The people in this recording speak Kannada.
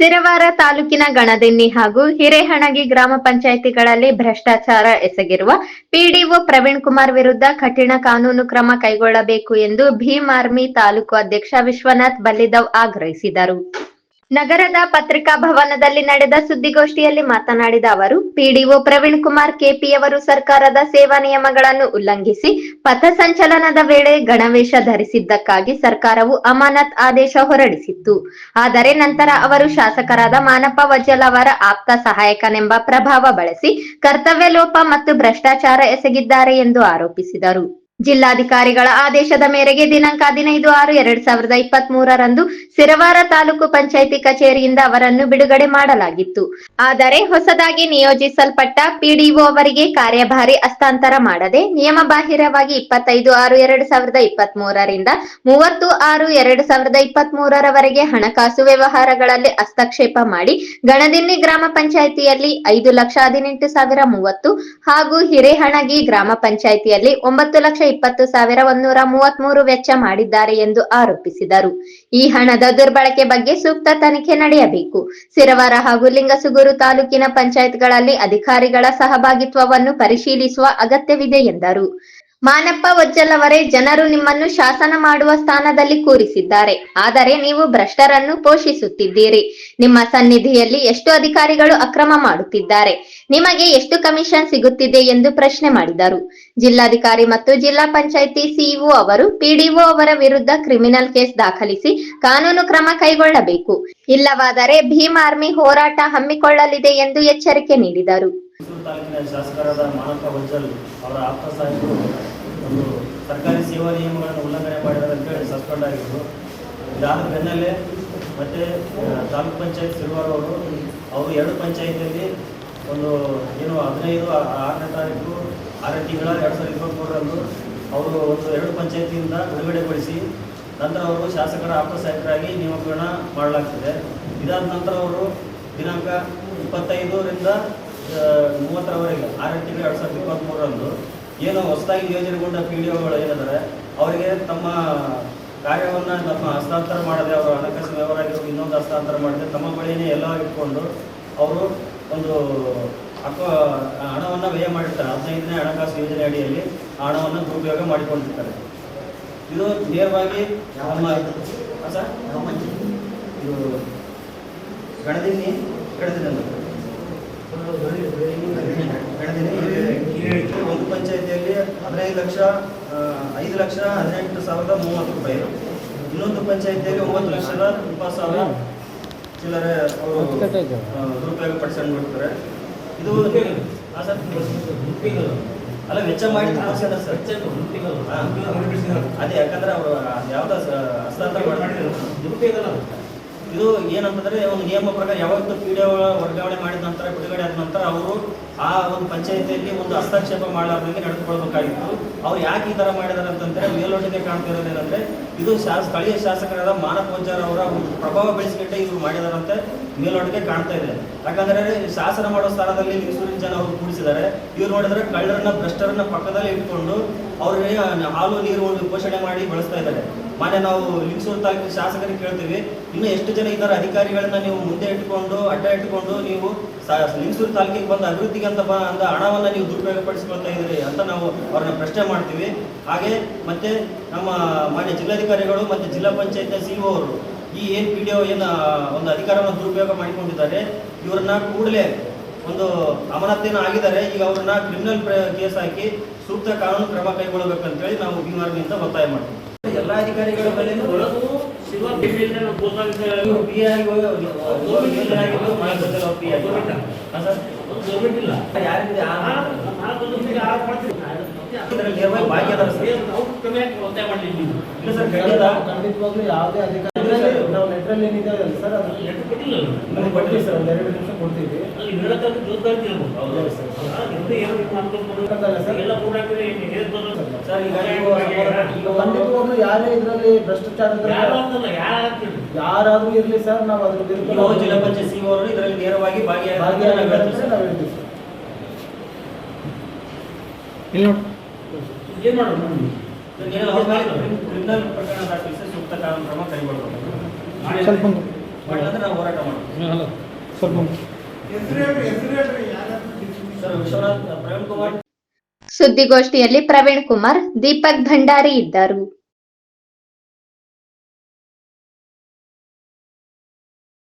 ಸಿರವಾರ ತಾಲೂಕಿನ ಗಣದಿನ್ನಿ ಹಾಗೂ ಹಿರೇಹಣಗಿ ಗ್ರಾಮ ಪಂಚಾಯಿತಿಗಳಲ್ಲಿ ಭ್ರಷ್ಟಾಚಾರ ಎಸಗಿರುವ ಪಿಡಿಒ ಪ್ರವೀಣ್ ಕುಮಾರ್ ವಿರುದ್ಧ ಕಠಿಣ ಕಾನೂನು ಕ್ರಮ ಕೈಗೊಳ್ಳಬೇಕು ಎಂದು ಭೀಮ್ ಆರ್ಮಿ ತಾಲೂಕು ಅಧ್ಯಕ್ಷ ವಿಶ್ವನಾಥ್ ಬಲ್ಲಿದವ್ ಆಗ್ರಹಿಸಿದರು. ನಗರದ ಪತ್ರಿಕಾ ಭವನದಲ್ಲಿ ನಡೆದ ಸುದ್ದಿಗೋಷ್ಠಿಯಲ್ಲಿ ಮಾತನಾಡಿದ ಅವರು, ಪಿಡಿಒ ಪ್ರವೀಣ್ ಕುಮಾರ್ ಕೆಪಿಯವರು ಸರ್ಕಾರದ ಸೇವಾ ನಿಯಮಗಳನ್ನು ಉಲ್ಲಂಘಿಸಿ ಪಥಸಂಚಲನದ ವೇಳೆ ಗಣವೇಶ ಧರಿಸಿದ್ದಕ್ಕಾಗಿ ಸರ್ಕಾರವು ಅಮಾನತ್ ಆದೇಶ ಹೊರಡಿಸಿತ್ತು. ಆದರೆ ನಂತರ ಅವರು ಶಾಸಕರಾದ ಮಾನಪ್ಪ ವಜಲ್ ಅವರ ಆಪ್ತ ಸಹಾಯಕನೆಂಬ ಪ್ರಭಾವ ಬಳಸಿ ಕರ್ತವ್ಯ ಲೋಪ ಮತ್ತು ಭ್ರಷ್ಟಾಚಾರ ಎಸಗಿದ್ದಾರೆ ಎಂದು ಆರೋಪಿಸಿದರು. ಜಿಲ್ಲಾಧಿಕಾರಿಗಳ ಆದೇಶದ ಮೇರೆಗೆ ದಿನಾಂಕ ಹದಿನೈದು ಆರು ಎರಡ್ ಸಾವಿರದ ಇಪ್ಪತ್ತ್ ಮೂರರಂದು ಸಿರವಾರ ತಾಲೂಕು ಪಂಚಾಯಿತಿ ಕಚೇರಿಯಿಂದ ಅವರನ್ನು ಬಿಡುಗಡೆ ಮಾಡಲಾಗಿತ್ತು. ಆದರೆ ಹೊಸದಾಗಿ ನಿಯೋಜಿಸಲ್ಪಟ್ಟ ಪಿಡಿಒ ಅವರಿಗೆ ಕಾರ್ಯಭಾರಿ ಹಸ್ತಾಂತರ ಮಾಡದೆ ನಿಯಮಬಾಹಿರವಾಗಿ ಇಪ್ಪತ್ತೈದು ಆರು ಎರಡ್ ಸಾವಿರದ ಇಪ್ಪತ್ತ್ ಮೂರರಿಂದ ಮೂವತ್ತು ಆರು ಎರಡ್ ಸಾವಿರದ ಇಪ್ಪತ್ತ್ ಮೂರರವರೆಗೆ ಹಣಕಾಸು ವ್ಯವಹಾರಗಳಲ್ಲಿ ಹಸ್ತಕ್ಷೇಪ ಮಾಡಿ ಗಣದಿನ್ನಿ ಗ್ರಾಮ ಪಂಚಾಯಿತಿಯಲ್ಲಿ ಐದು ಲಕ್ಷ ಹದಿನೆಂಟು ಸಾವಿರ ಮೂವತ್ತು ಹಾಗೂ ಹಿರೇಹಣಗಿ ಗ್ರಾಮ ಪಂಚಾಯಿತಿಯಲ್ಲಿ ಒಂಬತ್ತು ಲಕ್ಷ ಇಪ್ಪತ್ತು ಸಾವಿರ ಒಂದೂರ ಮೂವತ್ಮೂರು ವೆಚ್ಚ ಮಾಡಿದ್ದಾರೆ ಎಂದು ಆರೋಪಿಸಿದರು. ಈ ಹಣದ ದುರ್ಬಳಕೆ ಬಗ್ಗೆ ಸೂಕ್ತ ತನಿಖೆ ನಡೆಯಬೇಕು. ಸಿರವಾರ ಹಾಗೂ ಲಿಂಗಸುಗೂರು ತಾಲೂಕಿನ ಪಂಚಾಯತ್ಗಳಲ್ಲಿ ಅಧಿಕಾರಿಗಳ ಸಹಭಾಗಿತ್ವವನ್ನು ಪರಿಶೀಲಿಸುವ ಅಗತ್ಯವಿದೆ ಎಂದರು. ಮಾನಪ್ಪ ವಜ್ಜಲ್ ಅವರೇ ಜನರು ನಿಮ್ಮನ್ನು ಶಾಸನ ಮಾಡುವ ಸ್ಥಾನದಲ್ಲಿ ಕೂರಿಸಿದ್ದಾರೆ. ಆದರೆ ನೀವು ಭ್ರಷ್ಟರನ್ನು ಪೋಷಿಸುತ್ತಿದ್ದೀರಿ. ನಿಮ್ಮ ಸನ್ನಿಧಿಯಲ್ಲಿ ಎಷ್ಟು ಅಧಿಕಾರಿಗಳು ಅಕ್ರಮ ಮಾಡುತ್ತಿದ್ದಾರೆ? ನಿಮಗೆ ಎಷ್ಟು ಕಮಿಷನ್ ಸಿಗುತ್ತಿದೆ ಎಂದು ಪ್ರಶ್ನೆ ಮಾಡಿದರು. ಜಿಲ್ಲಾಧಿಕಾರಿ ಮತ್ತು ಜಿಲ್ಲಾ ಪಂಚಾಯಿತಿ ಸಿಇಒ ಅವರು ಪಿಡಿಒ ಅವರ ವಿರುದ್ಧ ಕ್ರಿಮಿನಲ್ ಕೇಸ್ ದಾಖಲಿಸಿ ಕಾನೂನು ಕ್ರಮ ಕೈಗೊಳ್ಳಬೇಕು. ಇಲ್ಲವಾದರೆ ಭೀಮ್ ಆರ್ಮಿ ಹೋರಾಟ ಹಮ್ಮಿಕೊಳ್ಳಲಿದೆ ಎಂದು ಎಚ್ಚರಿಕೆ ನೀಡಿದರು. ಮೈಸೂರು ತಾಲೂಕಿನ ಶಾಸಕರಾದ ಮಾನಪ್ಪ ಬಜ್ಜಲ್ ಅವರ ಆಪ್ತ ಒಂದು ಸರ್ಕಾರಿ ಸೇವಾ ನಿಯಮಗಳನ್ನು ಉಲ್ಲಂಘನೆ ಮಾಡಿದ್ದಾರೆ ಅಂತೇಳಿ ಸಸ್ಪೆಂಡ್ ಆಗಿದ್ರು ಇದಾದ ಬೆನ್ನಲ್ಲೇ ಮತ್ತೆ ತಾಲೂಕ್ ಪಂಚಾಯತ್ ಸಿರುವಾರವರು ಅವರು ಎರಡು ಪಂಚಾಯತಿಯಲ್ಲಿ ಒಂದು ಏನು ಹದಿನೈದು ಆರನೇ ತಾರೀಕು, ಆರನೇ ತಿಂಗಳ ಎರಡು ಸಾವಿರದ ಇಪ್ಪತ್ತ್ಮೂರರಂದು ಅವರು ಒಂದು ಎರಡು ಪಂಚಾಯತಿಯಿಂದ ಬಿಡುಗಡೆಗೊಳಿಸಿ, ನಂತರ ಅವರು ಶಾಸಕರ ಆಪ್ತ ಸಹಾಯಕರಾಗಿ ನೇಮಕರಣ ಮಾಡಲಾಗ್ತದೆ. ಇದಾದ ನಂತರ ಅವರು ದಿನಾಂಕ ಇಪ್ಪತ್ತೈದರಿಂದ ಮೂವತ್ತರವರೆಗೆ ಆರನೇ ತಿಂಗಳು ಎರಡು ಸಾವಿರದ ಇಪ್ಪತ್ತ್ಮೂರರಂದು ಏನು ಹೊಸದಾಗಿ ನಿಯೋಜನೆಗೊಂಡ ಪಿ ಡಿ ಒಗಳು ಏನಿದ್ದಾರೆ ಅವರಿಗೆ ತಮ್ಮ ಕಾರ್ಯವನ್ನು ತಮ್ಮ ಹಸ್ತಾಂತರ ಮಾಡದೆ ಅವರು ಹಣಕಾಸು ವ್ಯವಹಾರ ಆಗಿರೋ ಇನ್ನೊಂದು ಹಸ್ತಾಂತರ ಮಾಡದೆ ತಮ್ಮ ಬಳಿಯೇ ಎಲ್ಲ ಇಟ್ಕೊಂಡು ಅವರು ಒಂದು ಅಕ್ಕ ಹಣವನ್ನು ವ್ಯಯ ಮಾಡಿರ್ತಾರೆ. ಹದಿನೈದನೇ ಹಣಕಾಸು ಯೋಜನೆ ಅಡಿಯಲ್ಲಿ ಹಣವನ್ನು ದುರುಪಯೋಗ ಮಾಡಿಕೊಂಡಿರ್ತಾರೆ. ಇದು ನೇರವಾಗಿ ನಮ್ಮ ಸರ್? ಇದು ಗಣದಿನ್ನಿ ಗಣದಿನ ಒಂದು ಪಂಚಾಯತಿಯಲ್ಲಿ ಹದಿನೈದು ಲಕ್ಷ ಐದು ಲಕ್ಷ ಹದಿನೆಂಟು ಸಾವಿರದ ಮೂವತ್ತು ರೂಪಾಯಿ. ಇನ್ನೊಂದು ಪಂಚಾಯತಿಯಲ್ಲಿ ಒಂಬತ್ತು ಲಕ್ಷದ ಇಪ್ಪತ್ತು ಸಾವಿರ ಚಿಲ್ಲರೆ ಅವರು ದುರುಪಯೋಗ ಪಡಿಸ್ಕೊಂಡ್ಬಿಡ್ತಾರೆ ಇದು ಅಲ್ಲ ವೆಚ್ಚ ಮಾಡಿ ಸರ್. ಅದೇ ಯಾಕಂದ್ರೆ ಅವರು ಯಾವ್ದು ಹಸ್ತಾಂತರ ಮಾಡ್ತಾರೆ. ಇದು ಏನಂತಂದ್ರೆ, ಒಂದು ನಿಯಮ ಪ್ರಕಾರ ಯಾವತ್ತು ಪಿ ಡಿ ವರ್ಗಾವಣೆ ಮಾಡಿದ ನಂತರ, ಬಿಡುಗಡೆ ಆದ ನಂತರ ಅವರು ಆ ಒಂದು ಪಂಚಾಯತಿಯಲ್ಲಿ ಒಂದು ಹಸ್ತಕ್ಷೇಪ ಮಾಡಲಾರ್ದಂಗೆ ನಡೆದುಕೊಳ್ಬೇಕಾಗಿತ್ತು. ಅವ್ರು ಯಾಕೆ ಈ ತರ ಮಾಡಿದಾರೆ ಅಂತಂದ್ರೆ, ಮೇಲ್ನೋಟಕ್ಕೆ ಕಾಣ್ತಿರೋದು ಏನಂದ್ರೆ, ಇದು ಶಾ- ಸ್ಥಳೀಯ ಶಾಸಕರಾದ ವಜ್ಜಾರ್ ಅವರ ಒಂದು ಪ್ರಭಾವ ಬೆಳೆಸಿಕೊಂಡೆ ಇವರು ಮಾಡಿದಾರಂತೆ ಮೇಲ್ನೋಟಕ್ಕೆ ಕಾಣ್ತಾ ಇದೆ. ಯಾಕಂದ್ರೆ, ಶಾಸನ ಮಾಡೋ ಸ್ಥಾನದಲ್ಲಿ ಲಿಂಗಸೂರಿನ ಜನ ಅವರು ಕೂಡಿಸಿದ್ದಾರೆ. ಇವ್ರು ನೋಡಿದ್ರೆ ಕಳ್ಳರನ್ನ ಭ್ರಷ್ಟರನ್ನ ಪಕ್ಕದಲ್ಲಿ ಇಟ್ಕೊಂಡು ಅವ್ರಿಗೆ ಹಾಲು, ನೀರು ಪೋಷಣೆ ಮಾಡಿ ಬಳಸ್ತಾ ಇದ್ದಾರೆ. ಮಾನ್ಯ, ನಾವು ಲಿಂಗಸೂರು ತಾಲೂಕಿನ ಶಾಸಕರಿಗೆ ಕೇಳ್ತೀವಿ. ಇನ್ನು ಎಷ್ಟು ಜನ ಇದ್ದಾರೆ ಅಧಿಕಾರಿಗಳನ್ನ ನೀವು ಮುಂದೆ ಇಟ್ಟುಕೊಂಡು, ಅಡ್ಡ ಇಟ್ಟುಕೊಂಡು ನೀವು ಲಿಂಗಸೂರು ತಾಲೂಕಿಗೆ ಬಂದ ಅಭಿವೃದ್ಧಿಗೆ ಅಂತ ಅಂದ ಹಣವನ್ನ ನೀವು ದುರುಪಯೋಗ ಪಡಿಸ್ಕೊಳ್ತಾ ಇದ್ದೀರಿ ಅಂತ ನಾವು ಅವ್ರನ್ನ ಪ್ರಶ್ನೆ ಮಾಡ್ತೀವಿ. ಹಾಗೆ ಮತ್ತೆ ನಮ್ಮ ಮಾನ್ಯ ಜಿಲ್ಲಾಧಿಕಾರಿಗಳು ಮತ್ತೆ ಜಿಲ್ಲಾ ಪಂಚಾಯತ್ನ ಸಿ ಒ ಅವರು ಈ ಏನು ಪಿ ಡಿ ಏನು ಒಂದು ಅಧಿಕಾರವನ್ನು ದುರುಪಯೋಗ ಮಾಡಿಕೊಂಡಿದ್ದಾರೆ, ಇವರನ್ನ ಕೂಡಲೇ ಒಂದು ಅಮಾನತೇನ ಆಗಿದ್ದಾರೆ. ಈಗ ಅವ್ರನ್ನ ಕ್ರಿಮಿನಲ್ ಕೇಸ್ ಹಾಕಿ ಸೂಕ್ತ ಕಾನೂನು ಕ್ರಮ ಕೈಗೊಳ್ಳಬೇಕಂತೇಳಿ ನಾವು ಭೀಮಾರ್ಮಿಯಿಂದ ಒತ್ತಾಯ ಮಾಡ್ತೀವಿ. ಎಲ್ಲ ಅಧಿಕಾರಿಗಳ ಖಂಡಿತ ಖಂಡಿತವಾಗ್ಲೂ ಯಾವುದೇ ಅಧಿಕಾರಿ ನಾವು ಲೆಟ್ರಲ್ಲಿ ಏನಿದೆ ಅಲ್ಲ ಸರ್ ಅದು ನಮ್ಗೆ ಕೊಡ್ತೀವಿ ಸರ್ ಒಂದು ಎರಡು ನಿಮಿಷ ಕೊಡ್ತೀವಿ ಸರ್ ಈಗ ಖಂಡಿತವಾಗ್ಲೂ ಯಾರೇ ಇದರಲ್ಲಿ ಭ್ರಷ್ಟಾಚಾರ ಯಾರಾದ್ರೂ ಇರ್ಲಿ ಸರ್ ನಾವು ಅದ್ರ ವಿರುದ್ಧ ನಾವು ಜಿಲ್ಲಾ ಪಂಚಾಯತ್ ಸಿಇಒ ಅವರು ಇದರಲ್ಲಿ ನೇರವಾಗಿ ಭಾಗಿಯಾಗಿದ್ದಾರೆ ಭಾಗಿಯಾಗಿದ್ದಾರೆ ಅಂತ ನಾವು ಹೇಳ್ತೀವಿ ಸರ್. ಕ್ರಿಮಿನಲ್ ಪ್ರಕರಣ ದಾಖಲಿಸಿ ಸೂಕ್ತ ಕಾನೂನು ಕ್ರಮ ಕೈಗೊಳ್ಳಬೇಕು ಸ್ವಲ್ಪ ಮಾಡಿದ್ರೆ ನಾವು ಹೋರಾಟ ಮಾಡ್ತೀವಿ ಸ್ವಲ್ಪ ಸರ್ ವಿಶ್ವನಾಥ್ ಪ್ರವೀಣ್ ಕುಮಾರ್. ಸುದ್ದಿಗೋಷ್ಠಿಯಲ್ಲಿ ಪ್ರವೀಣ್ ಕುಮಾರ್ ದೀಪಕ್ ಭಂಡಾರಿ ಇದ್ದರು.